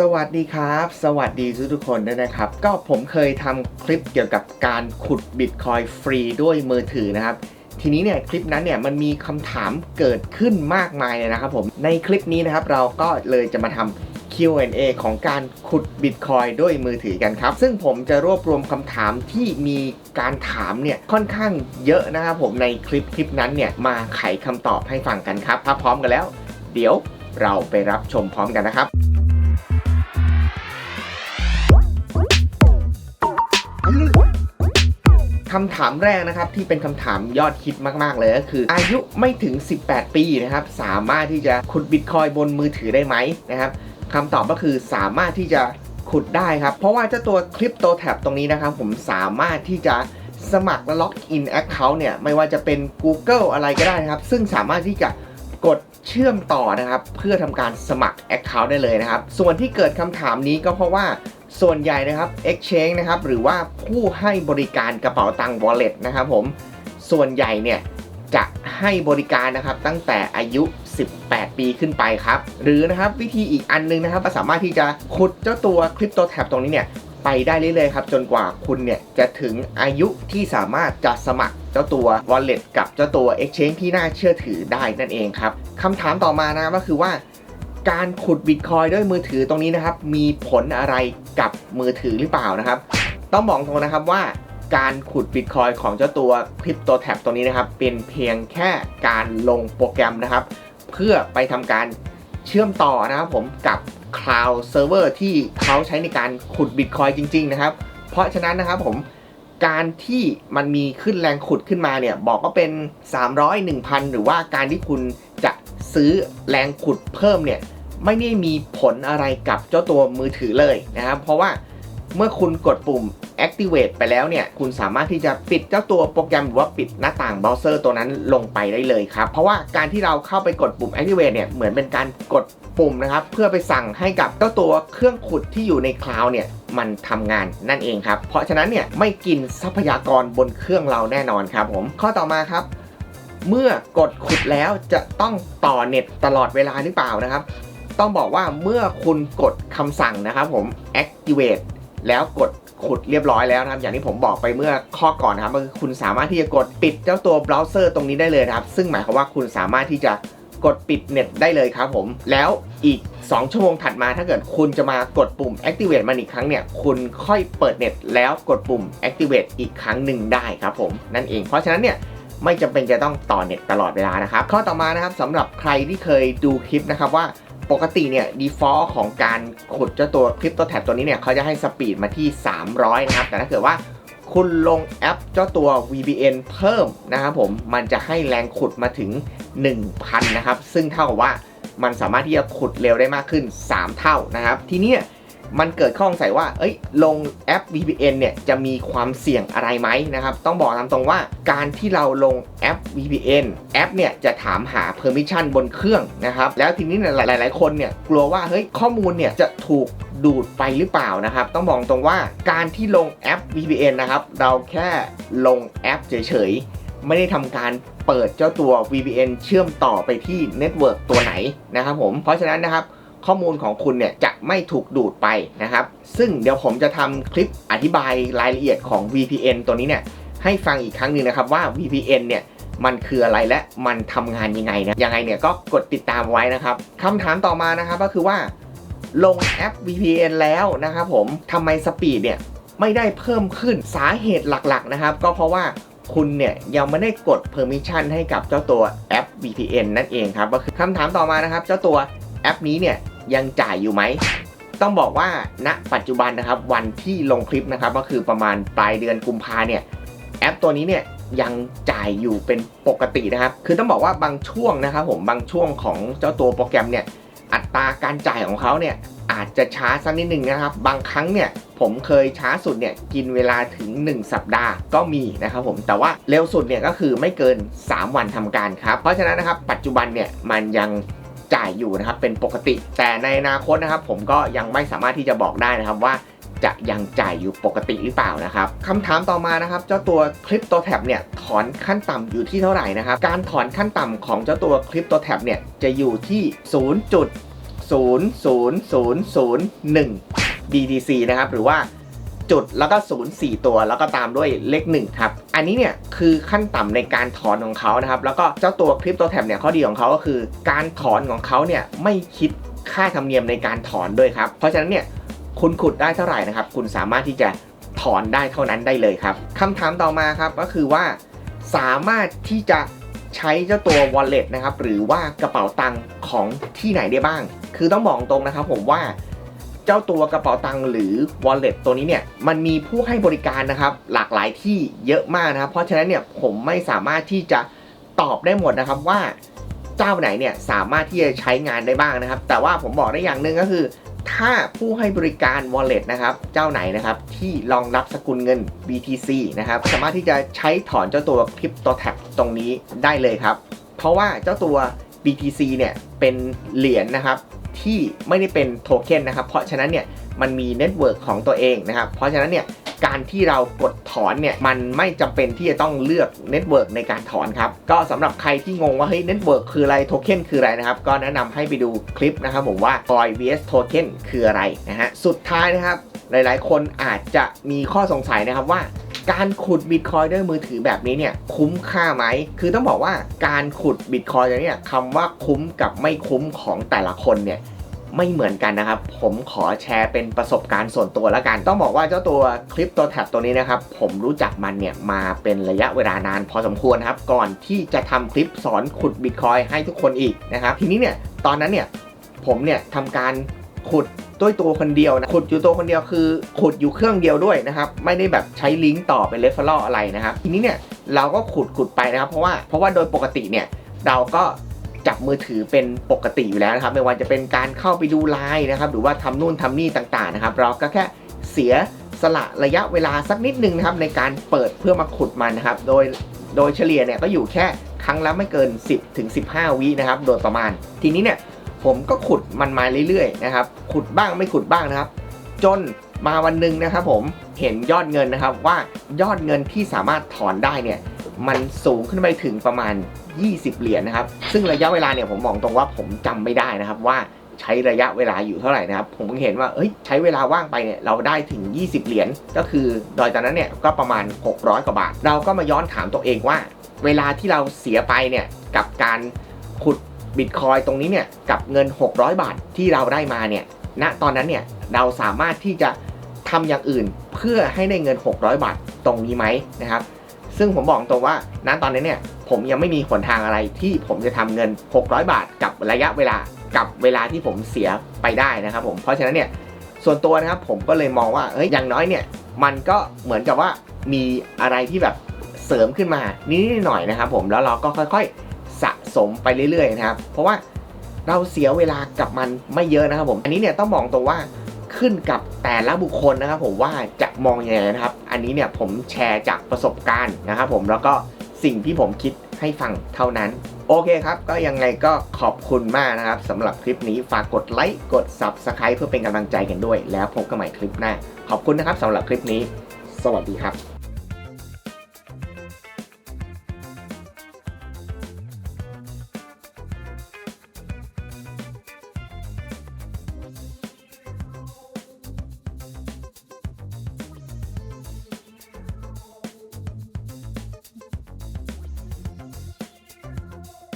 สวัสดีครับ สวัสดีทุกทุกคนด้วยนะครับ ก็ผมเคยทำคลิปเกี่ยวกับการขุดบิตคอยฟรีด้วยมือถือนะครับ ทีนี้เนี่ยคลิปนั้นเนี่ยมันมีคำถามเกิดขึ้นมากมายเลยนะครับผมในคลิปนี้นะครับเราก็เลยจะมาทำ Q&A ของการขุดบิตคอยด้วยมือถือกันครับ ซึ่งผมจะรวบรวมคำถามที่มีการถามเนี่ยค่อนข้างเยอะนะครับผมในคลิปคลิปนั้นเนี่ยมาไขคำตอบให้ฟังกันครับถ้าพร้อมกันแล้ว เดี๋ยวเราไปรับชมพร้อมกันนะครับ คำถามแรกนะครับที่เป็นคำถามยอดฮิตมาก ๆ เลยก็คือ อายุไม่ถึง 18 ปีนะครับสามารถที่จะขุดบิตคอยบนมือถือได้ไหมนะครับคำตอบก็คือสามารถที่จะขุดได้ครับ เพราะว่าเจ้าตัวคริปโตแท็บตรงนี้นะครับ ผมสามารถที่จะสมัครและล็อกอินแอคเคาท์เนี่ย ไม่ว่าจะเป็น Google อะไรก็ได้นะครับ ซึ่งสามารถที่จะกด เชื่อมต่อนะครับเพื่อทำการสมัคร Account ได้เลยนะครับ ส่วนที่เกิดคำถามนี้ก็เพราะว่าส่วนใหญ่นะครับ Exchange นะครับหรือว่าผู้ให้บริการกระเป๋าตังค์ Wallet นะครับผมส่วนใหญ่เนี่ยจะให้บริการนะครับตั้งแต่อายุ 18 ปีขึ้นไปครับ หรือนะครับวิธีอีกอันนึงนะครับสามารถที่จะขุดเจ้าตัวคริปโตแท็บตรงนี้เนี่ย ไปได้เรื่อยๆครับ จนกว่าคุณเนี่ยจะถึงอายุที่สามารถจะสมัครเจ้าตัว Wallet กับเจ้าตัว Exchange ที่น่าเชื่อถือได้นั่นเองครับคำถามต่อมานะก็คือว่า การขุดบิตคอยด้วยมือถือตรงนี้นะครับ มีผลอะไรกับมือถือหรือเปล่านะครับ ต้องบอกตรงนะครับว่าการขุดบิตคอยของเจ้าตัวคริปโตแท็บตัวนี้นะครับ เป็นเพียงแค่การลงโปรแกรมนะครับ เพื่อไปทำการเชื่อมต่อนะครับผมกับ Cloud Server ที่เขาใช้ในการขุดบิตคอยจริง ๆ นะครับ เพราะฉะนั้นนะครับผมการที่มันมีขึ้นแรงขุดขึ้นมาเนี่ย บอกว่าเป็น 300 1,000 หรือว่าการที่คุณจะซื้อแรงขุดเพิ่มเนี่ย ไม่ได้มีผลอะไรกับเจ้าตัวมือถือเลยนะครับ เพราะว่า เมื่อคุณกดปุ่ม activate ไปแล้วเนี่ย คุณสามารถที่จะปิดเจ้าตัวโปรแกรมหรือว่าปิดหน้าต่างเบราว์เซอร์ตัวนั้นลงไปได้เลยครับ เพราะว่าการที่เราเข้าไปกดปุ่ม activate เนี่ย เหมือนเป็นการกดปุ่มนะครับ เพื่อไปสั่งให้กับเจ้าตัวเครื่องขุดที่อยู่ในคลาวด์เนี่ยมันทำงานนั่นเองครับ เพราะฉะนั้นเนี่ยไม่กินทรัพยากรบนเครื่องเราแน่นอนครับผม ข้อต่อมาครับ เมื่อกดขุดแล้วจะต้องต่อเน็ตตลอดเวลาหรือเปล่านะครับ ต้องบอกว่าเมื่อคุณกดคำสั่งนะครับผม activate แล้วกดขุดเรียบร้อยแล้วนะครับอย่างที่ผมบอกไปเมื่อข้อก่อนนะครับก็คือคุณสามารถที่จะกดปิดเจ้าตัวเบราว์เซอร์ตรงนี้ได้เลยนะครับ ซึ่งหมายความว่าคุณสามารถที่จะกดปิดเน็ตได้เลยครับผม แล้วอีก 2 ชั่วโมงถัดมาถ้าเกิดคุณจะมากดปุ่ม activate มันอีกครั้งเนี่ย คุณค่อยเปิดเน็ตแล้วกดปุ่ม activate อีกครั้งหนึ่งได้ครับผม นั่นเอง เพราะฉะนั้นเนี่ยไม่จำเป็นจะต้องต่อเน็ตตลอดเวลานะครับ ข้อต่อมานะครับสำหรับใครที่เคยดูคลิปนะครับว่า ปกติเนี่ย default ของการขุดเจ้าตัวคลิปตัวแท็บตัวนี้เนี่ยเขาจะให้สปีดมาที่ 300 นะครับ แต่ถ้าเกิดว่าคุณลงแอปเจ้าตัว VPN เพิ่มนะครับผม มันจะให้แรงขุดมาถึง 1,000 นะครับ ซึ่งเท่ากับว่ามันสามารถที่จะขุดเร็วได้มากขึ้น 3 เท่านะครับ ทีเนี้ย มันเกิดข้อสงสัยว่า เอ้ย ลงแอป VPN เนี่ย จะมีความเสี่ยงอะไรไหมนะครับ ต้องบอกตามตรงว่าการที่เราลงแอป VPN แอปเนี่ย จะถามหา permission บนเครื่องนะครับ แล้วทีนี้เนี่ยหลาย ๆ คนเนี่ย กลัวว่า เฮ้ย ข้อมูลเนี่ย จะถูกดูดไปหรือเปล่านะครับ ต้องบอกตรงว่าการที่ลงแอป VPN นะครับ เราแค่ลงแอปเฉย ๆ ไม่ได้ทำการเปิดเจ้าตัว VPN เชื่อมต่อไปที่เน็ตเวิร์กตัวไหนนะครับผม เพราะฉะนั้นนะครับ ข้อมูลของคุณเนี่ยจะไม่ถูกดูดไปนะครับ ซึ่งเดี๋ยวผมจะทำคลิปอธิบายรายละเอียดของ VPN ตัวนี้เนี่ยให้ฟังอีกครั้งหนึ่งนะครับว่า VPN เนี่ยมันคืออะไรและมันทำงานยังไงนะยังไงเนี่ยก็กดติดตามไว้นะครับคำถามต่อมานะครับก็คือว่า ลงแอป VPN แล้วนะครับผมทำไมสปีดเนี่ยไม่ได้เพิ่มขึ้นสาเหตุหลักๆนะครับ ก็เพราะว่าคุณเนี่ยยังไม่ได้กด permission ให้กับเจ้าตัวแอป VPN นั่นเองครับก็คือคำถามต่อมานะครับ เจ้าตัวแอปนี้เนี่ย ยังจ่ายอยู่ไหม ต้องบอกว่าณปัจจุบันนะครับวันที่ลงคลิปนะครับก็คือประมาณปลายเดือนกุมภาเนี่ยแอปตัวนี้เนี่ยยังจ่ายอยู่เป็นปกตินะครับ คือต้องบอกว่าบางช่วงนะครับผมบางช่วงของเจ้าตัวโปรแกรมเนี่ยอัตราการจ่ายของเขาเนี่ยอาจจะช้าสักนิดหนึ่งนะครับ บางครั้งเนี่ยผมเคยช้าสุดเนี่ยกินเวลาถึง 1 สัปดาห์ก็มีนะครับผมแต่ว่าเร็วสุดเนี่ยก็คือไม่เกิน 3 วันทำการครับ เพราะฉะนั้นนะครับปัจจุบันเนี่ยมันยัง จ่ายอยู่นะครับเป็นปกติ แต่ในอนาคตนะครับ ผมก็ยังไม่สามารถที่จะบอกได้นะครับว่าจะยังจ่ายอยู่ปกติหรือเปล่านะครับคำถามต่อมานะครับเจ้าตัวคลิปตัวแท็บเนี่ยถอนขั้นต่ำอยู่ที่เท่าไหร่นะครับการถอนขั้นต่ำของเจ้าตัวคลิปตัวแท็บเนี่ยจะอยู่ที่ 0. 00001 BTC นะครับหรือว่าจุดแล้วก็ 0 4 ตัวแล้วก็ตามด้วยเลข1ครับ อันนี้เนี่ยคือขั้นต่ำในการถอนของเขานะครับ แล้วก็เจ้าตัวคริปโตแท็บเนี่ยข้อดีของเขาก็คือ การถอนของเขาเนี่ยไม่คิดค่าธรรมเนียมในการถอนด้วยครับ เพราะฉะนั้นเนี่ยคุณขุดได้เท่าไหร่นะครับ คุณสามารถที่จะถอนได้เท่านั้นได้เลยครับคำถามต่อมาครับก็คือว่า สามารถที่จะใช้เจ้าตัว wallet นะครับ หรือว่ากระเป๋าตังค์ของที่ไหนได้บ้าง คือต้องบอกตรงนะครับผมว่า จ้าตัวกระเป๋าตังค์หรือ wallet ตัวนี้เนี่ยมันมีผู้ให้บริการนะครับหลากหลายที่เยอะมากนะครับ เพราะฉะนั้นเนี่ยผมไม่สามารถที่จะตอบได้หมดนะครับว่าเจ้าไหนเนี่ยสามารถที่จะใช้งานได้บ้างนะครับ แต่ว่าผมบอกได้อย่างหนึ่งก็คือ ถ้าผู้ให้บริการ wallet นะครับเจ้าไหนนะครับที่รองรับสกุลเงิน BTC นะครับสามารถที่จะใช้ถอนเจ้าตัว Crypto Tab ตรงนี้ได้เลยครับ เพราะว่าเจ้าตัว BTC เนี่ยเป็นเหรียญนะครับ ที่ไม่ได้เป็นโทเค็นนะครับ เพราะฉะนั้นเนี่ยมันมีเน็ตเวิร์กของตัวเองนะครับ เพราะฉะนั้นเนี่ยการที่เรากดถอนเนี่ยมันไม่จำเป็นที่จะต้องเลือกเน็ตเวิร์กในการถอนครับ ก็สำหรับใครที่งงว่าเฮ้ยเน็ตเวิร์กคืออะไรโทเค็นคืออะไรนะครับ ก็แนะนำให้ไปดูคลิปนะครับผมว่า Coin vs Token คืออะไรนะฮะ สุดท้ายนะครับ หลายๆ คนอาจจะมีข้อสงสัยนะครับว่า การขุดบิตคอยด้วยมือถือแบบนี้เนี่ยคุ้มค่าไหม คือต้องบอกว่าการขุดบิตคอยเนี่ยคำว่าคุ้มกับไม่คุ้มของแต่ละคนเนี่ยไม่เหมือนกันนะครับ ผมขอแชร์เป็นประสบการณ์ส่วนตัวแล้วกัน ต้องบอกว่าเจ้าตัวคลิปตัวแท็บตัวนี้นะครับ ผมรู้จักมันเนี่ยมาเป็นระยะเวลานานพอสมควรครับ ก่อนที่จะทำคลิปสอนขุดบิตคอยให้ทุกคนอีกนะครับ ทีนี้เนี่ยตอนนั้นเนี่ยผมเนี่ยทำการขุด ด้วยตัวคนเดียวนะขุดอยู่ตัวคนเดียวคือขุดอยู่เครื่องเดียวด้วยนะครับ ไม่ได้แบบใช้ลิงก์ต่อเป็นเรฟเฟอร์อะไรนะครับ ทีนี้เนี่ยเราก็ขุดขุดไปนะครับ เพราะว่าเพราะว่าโดยปกติเนี่ยเราก็จับมือถือเป็นปกติอยู่แล้วนะครับ ไม่ว่าจะเป็นการเข้าไปดูไลน์นะครับ หรือว่าทำนู่นทำนี่ต่างๆนะครับ เราก็แค่เสียสละระยะเวลาสักนิดนึงนะครับในการเปิดเพื่อมาขุดมันนะครับ โดยโดยเฉลี่ยเนี่ยก็อยู่แค่ครั้งละไม่เกิน 10ถึง15 วินะครับ โดยประมาณ ทีนี้เนี่ย ผมก็ขุดมันมาเรื่อยๆนะครับ ขุดบ้างไม่ขุดบ้างนะครับ จนมาวันหนึ่งนะครับผมเห็นยอดเงินนะครับว่ายอดเงินที่สามารถถอนได้เนี่ยมันสูงขึ้นไปถึงประมาณ 20 เหรียญนะครับ ซึ่งระยะเวลาเนี่ยผมมองตรงว่าผมจำไม่ได้นะครับว่าใช้ระยะเวลาอยู่เท่าไหร่นะครับ ผมเห็นว่าเอ้ยใช้เวลาว่างไปเนี่ยเราได้ถึง 20 เหรียญก็คือโดยตอนนั้นเนี่ยก็ประมาณ 600 กว่าบาท เราก็มาย้อนถามตัวเองว่า เวลาที่เราเสียไปเนี่ยกับการขุด บิตคอยตรงนี้เนี่ยกับเงิน 600 บาทที่เราได้มาเนี่ยณตอนนั้นเนี่ยเราสามารถที่จะทำอย่างอื่นเพื่อให้ได้เงิน 600 บาทตรงนี้ไหมนะครับ ซึ่งผมบอกตรงว่าณตอนนี้เนี่ยผมยังไม่มีหนทางอะไรที่ผมจะทำเงิน 600 บาทกับระยะเวลากับเวลาที่ผมเสียไปได้นะครับผมเพราะฉะนั้นเนี่ยส่วนตัวนะครับผมก็เลยมองว่าเฮ้ยอย่างน้อยเนี่ยมันก็เหมือนกับว่ามีอะไรที่แบบเสริมขึ้นมานิดหน่อยนะครับผมแล้วเราก็ค่อยๆ สมไปเรื่อยๆนะครับ เพราะว่าเราเสียเวลากับมันไม่เยอะนะครับผม อันนี้เนี่ยต้องมองตัวว่าขึ้นกับแต่ละบุคคลนะครับผมว่าจะมองยังไงนะครับ อันนี้เนี่ยผมแชร์จากประสบการณ์นะครับผมแล้วก็สิ่งที่ผมคิดให้ฟังเท่านั้น โอเคครับ ก็ยังไงก็ขอบคุณมากนะครับสำหรับคลิปนี้ฝากกดไลค์กด Subscribe เพื่อเป็นกำลังใจกันด้วย แล้วพบกันใหม่คลิปหน้า ขอบคุณนะครับสำหรับคลิปนี้ สวัสดีครับ